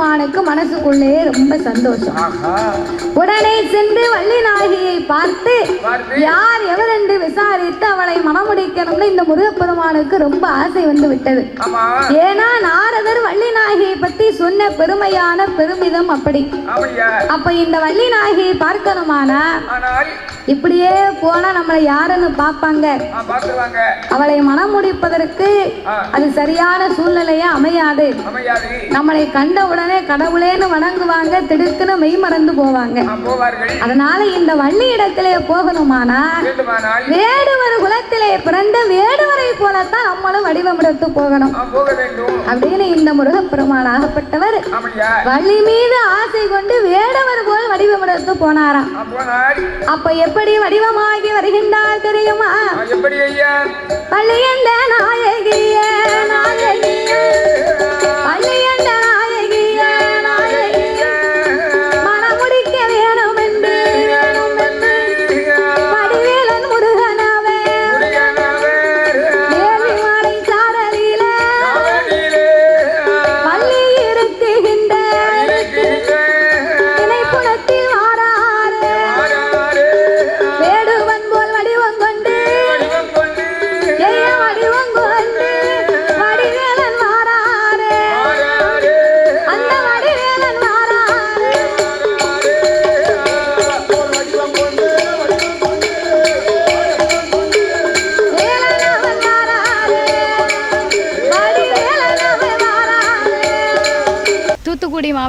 முருகப்பெருமானுக்கு மனசுக்குள்ளே ரொம்ப சந்தோஷம். உடனே சென்று வள்ளி நாயகியை பார்த்து யார் எவர் என்று விசாரித்து அவளை மணமுடிக்கணும்னு இந்த முருகப்பெருமானுக்கு ரொம்ப ஆசை வந்து விட்டது. ஏன்னா நாரதர் வள்ளி நாயகியை பத்தி சொன்ன பெருமையான பெருமிதம் அப்படி. அப்ப இந்த வள்ளி நாயகியை பார்க்கணுமானா? இப்படியே போனா நம்மளை யாருன்னு பார்த்துருவாங்க. அவளை மனம் முடிப்பதற்கு. அது சரியான சூழ்நிலையா அமையாது. நம்மளை கண்ட உடனே கடவுளேன்னு வணங்குவாங்க திடுக்குன்னு மெய் மறந்து போவாங்க. அதனால இந்த வள்ளி இடத்திலே போகணுமானா வேடுவர் குலத்திலே பிறந்த வேடுவரை போலத்தான் நம்மளும் வடிவமெடுத்து போகணும். அப்படின்னு இந்த முருகப்பெருமான் ஆகப்பட்டவர். வள்ளி மீது ஆசை கொண்டு வேடவர் போல் வடிவமெடுத்து போனாராம். அப்ப எப்படி வடிவமாகி வருகின்றார் தெரியுமா? எப்படி ஐயா? பள்ளியந்த நாயகிய நாயகிய.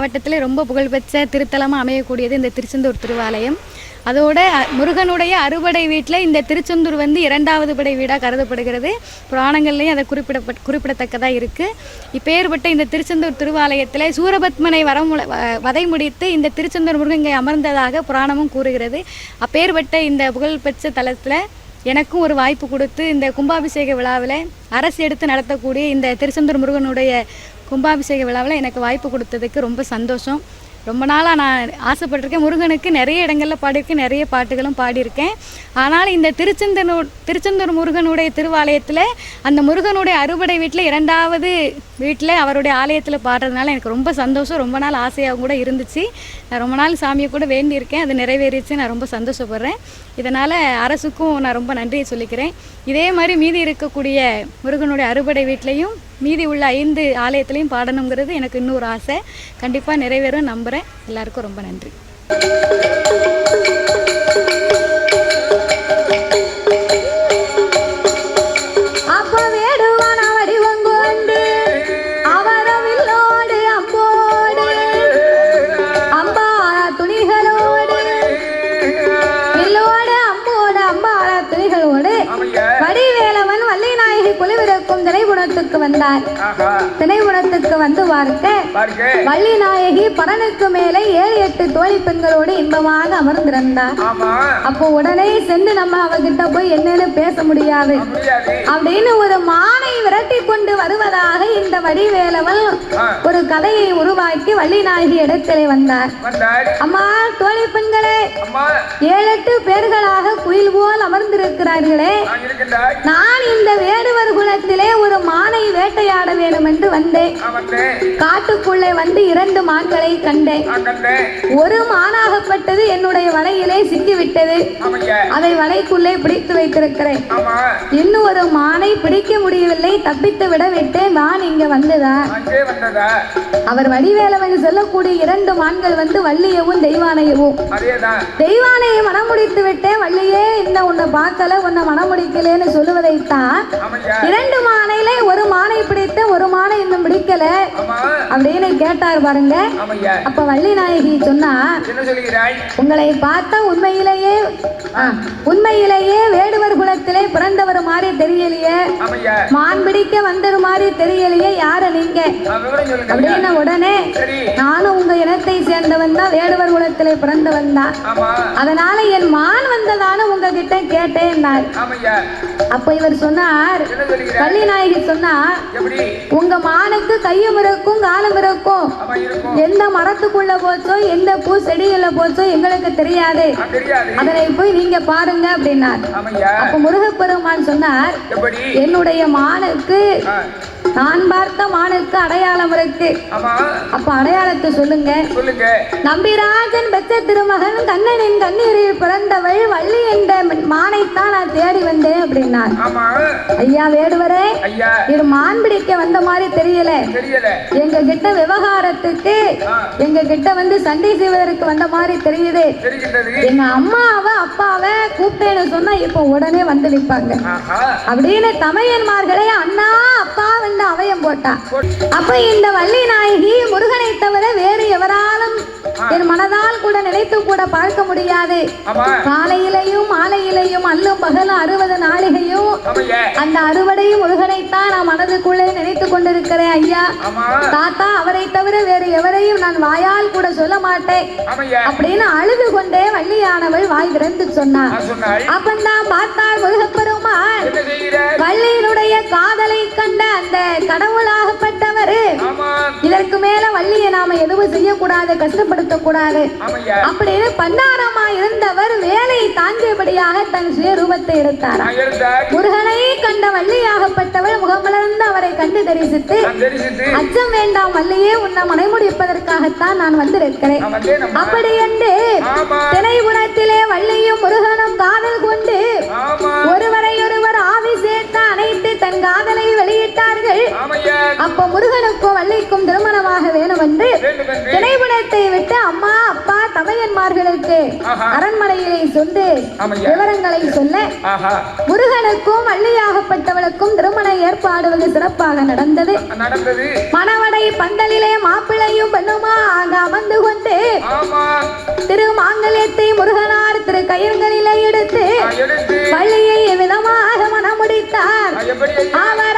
மாவட்டத்தில் ரொம்ப புகழ்பெற்ற திருத்தலமாக அமையக்கூடியது இந்த திருச்செந்தூர் திருவாலயம். அதோட முருகனுடைய அறுபடை வீட்டில் இந்த திருச்செந்தூர் வந்து இரண்டாவது படை வீடாக கருதப்படுகிறது. புராணங்கள்லேயும் அதை குறிப்பிடப்பட் குறிப்பிடத்தக்கதாக இருக்குது இப்பேற்பட்ட இந்த திருச்செந்தூர் திருவாலயத்தில் சூரபத்மனை வரமுல வ- வதை முடித்து இந்த திருச்செந்தூர் முருகன் இங்கே அமர்ந்ததாக புராணமும் கூறுகிறது. அப்பேற்பட்ட இந்த புகழ்பெற்ற தலத்தில் எனக்கும் ஒரு வாய்ப்பு கொடுத்து இந்த கும்பாபிஷேக விழாவில் அரசு எடுத்து நடத்தக்கூடிய இந்த திருச்செந்தூர் முருகனுடைய கும்பாபிஷேக விழாவில் எனக்கு வாய்ப்பு கொடுத்ததுக்கு ரொம்ப சந்தோஷம். ரொம்ப நாளாக நான் ஆசைப்பட்டிருக்கேன். முருகனுக்கு நிறைய இடங்களில் பாடியிருக்கேன். நிறைய பாட்டுகளும் பாடியிருக்கேன். ஆனால் இந்த திருச்செந்தூர் திருச்செந்தூர் முருகனுடைய திருவாலயத்தில் அந்த முருகனுடைய அறுபடை வீட்டில் இரண்டாவது வீட்டில் அவருடைய ஆலயத்தில் பாடுறதுனால எனக்கு ரொம்ப சந்தோஷம். ரொம்ப நாள் ஆசையாகவும் கூட இருந்துச்சு. நான் ரொம்ப நாள் சாமியை கூட வேண்டியிருக்கேன். அது நிறைவேறிச்சு நான் ரொம்ப சந்தோஷப்படுறேன். இதனால் அரசுக்கும் நான் ரொம்ப நன்றியை சொல்லிக்கிறேன். இதே மாதிரி மீதி இருக்கக்கூடிய முருகனுடைய அறுபடை வீட்லேயும் மீதி உள்ள ஐந்து ஆலயத்திலையும் பாடணுங்கிறது எனக்கு இன்னொரு ஆசை. கண்டிப்பாக நிறைவேறும் நம்புகிறேன் எல்லாருக்கும் ரொம்ப நன்றி. குழுவிருக்கும் திரைப்படத்துக்கு வந்தார் ஆஹா. திரைப்படத்துக்கு வந்து பார்க்க வள்ளி நாயகி படனுக்கு மேலே ஏழு எட்டு தோழி பெண்களோடு இன்பமாக அமர்ந்திருந்தார். அப்போ உடனே சென்று நம்ம அவகிட்ட போய் என்னன்னு பேச முடியாது. அப்படின்னு ஒரு மானை விரட்டி கொண்டு வருவதாக இந்த வடிவேலவன் ஒரு கதையை உருவாக்கி வள்ளிநாயகி இடத்திலே வந்தார். அம்மா தோழி பெண்களே அம்மா. ஏழெட்டு பேர்களாக குயில் போல் அமர்ந்திருக்கிறார்களே. நான் இருக்கின்றாய் நான் இந்த வேடுவர் குலத்திலே ஒரு மானை வேட்டையாட வேண்டும் என்று வந்தேன். நான் காட்டுக்குள்ளே வந்து இரண்டு மான்களை கண்டேன். நான் ஒரு மானாகப்பட்டது என்னுடைய வலையிலே சிக்கிவிட்டது. அதை வலைக்குள்ளே பிடித்து வைத்திருக்கிறேன். இன்னும் ஒரு மானை பிடிக்க முடியவில்லை தப்பித்து விட விட்டேன். வான் இங்க வந்ததா? அவர் வடிவேலவன் சொல்லக்கூடிய இரண்டு மான்கள் வந்து வள்ளியவும் தெய்வானையவும். தெய்வானையை மனம் முடித்து விட்டேன். வள்ளியே இன்னும் உன்னை பார்க்கல உன்னை மனம் முடிக்கலன்னு சொல்லுவதைத்தான் இரண்டு இன்னும் பிடிக்கல? ஆமா. அப்படின்னு கேட்டார் பாருங்க. அப்ப வள்ளி நாயகி சொன்னா உங்களை பார்த்தா உண்மையிலேயே உண்மையிலேயே வேடுவர் குலத்திலே பிறந்தவர் மாதிரி தெரியலையே. மான் பிடிக்க வந்தது மாதிரி தெரியலையே யாரு நீங்க? நான். அப்படின்னு உடனே நானும் உங்க இனத்தை சேர்ந்தவன் தான் வேடுவர் குலத்திலே பிறந்தவன் தான். அதனால என் மான் வந்ததான உங்ககிட்ட கேட்டேன் ஆமையா அப்ப இவர் சொன்னார் என்ன சொல்லுகிறாய் வள்ளி நாயகி சொன்னா எப்படி? உங்க மானுக்கு கையும் இருக்கும் காலும் இருக்கும். எந்த மரத்துக்குள்ள போச்சோ எந்த பூ செடியில போச்சோ எங்களுக்கு தெரியாது. அதனை போய் நீங்க பாருங்க அப்படின்னார். அப்ப முருகப்பெருமான் சொன்னார் என்னுடைய மானுக்கு நான் பார்த்த மானுக்கு அடையாளம் இருக்கு. அப்ப அடையாளத்தை சொல்லுங்க. சொல்லுங்க. நம்பிராஜன் பெற்ற திருமகன் கண்ணனின் கண்ணீரில் பிறந்தவள் வள்ளி என்ற மானைத்தான் நான் தேடி வந்தேன் அப்படின்னார். ஐயா வேடுவரே இது மான் பிடிக்க வந்த மாதிரி தெரியல. எங்க கிட்ட விவகாரத்துக்கு. எங்க கிட்ட வந்து சண்டை செய்வதற்கு வந்த மாதிரி தெரியுது. எங்க அம்மாவை அப்பாவை கூப்பிட்டேன்னு சொன்னா இப்போ உடனே வந்து நிற்பாங்க அப்படின்னு தமையன்மார்களே அண்ணா அப்பா வந்து அவயம் போட்டா. போட்- அப்ப இந்த வள்ளி நாயகி முருகனை தவிர வேறு எவராலும் என் மனதால் கூட நினைத்து கூட பார்க்க முடியாது. காலையிலையும் மாலையிலையும் அல்லும் பகலும் அறுபது நாளிகையும் அந்த அறுவடையும் முருகனைத்தான் நான் மனதுக்குள்ளே நினைத்து கொண்டிருக்கிறேன் ஐயா. தாத்தா அவரை தவிர வேறு எவரையும் நான் வாயால் கூட சொல்ல மாட்டேன். அப்படின்னு அழுது கொண்டே வள்ளியானவள் வாய் திறந்து சொன்னார் அப்பந்தான் என்ன செய்கிறார் வள்ளியினுடைய காதலை கண்ட அந்த கடவுளாகப்பட்டவர். இதற்கு மேல வள்ளியை நாம எதுவும் செய்யக்கூடாது கஷ்டப்படுத்த கூடாது அப்படின்னு பண்டாரமா இருந்தவர் வேலை தாங்கியபடியாக தன் சுயரூபத்தை எடுத்தார் முருகனை கண்ட வள்ளியாகப்பட்டவள் முகமலர்ந்து அவரை கண்டு தெரிசித்து. அச்சம் வேண்டாம் வள்ளியே உன்னை மனைமுடிப்பதற்காகத்தான் நான் வந்திருக்கிறேன். அப்படி என்று திரைபுரத்திலே வள்ளியும் முருகனும் காதல் கொண்டு ஒருவரை ஒருவர் ஆவி சேர்த்து அணைத்து தன் காதலை வெளியிட்டார்கள். அப்ப முருகனுக்கும் வள்ளிக்கும் திருமணமாக வேணும் என்று வேண்டும் தமையன்மார்களுக்கு ஆஹா. அரண்மனையிலே சொந்து. விவரங்களை சொல்ல முருகனுக்கும் வள்ளியாகப்பட்டவளுக்கும் திருமண ஏற்பாடு வெகு சிறப்பாக நடந்தது மணவடை பந்தலிலே மாப்பிள்ளையும் பெண்ணுமா அங்க அமர்ந்து கொண்டு திரு மாங்கல்யத்தை முருகனார் திரு கயிர்களிலே எடுத்து வள்ளியை விதமாக எப்படி ஐயா? அவர்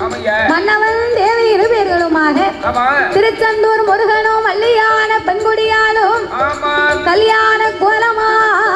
ஆமையா. மன்னவன் தேவி இருவேர்களுமாக திருச்செந்தூர் முருகனும் வள்ளியான பெண்குடியாலும் கல்யாண கோலமாகவே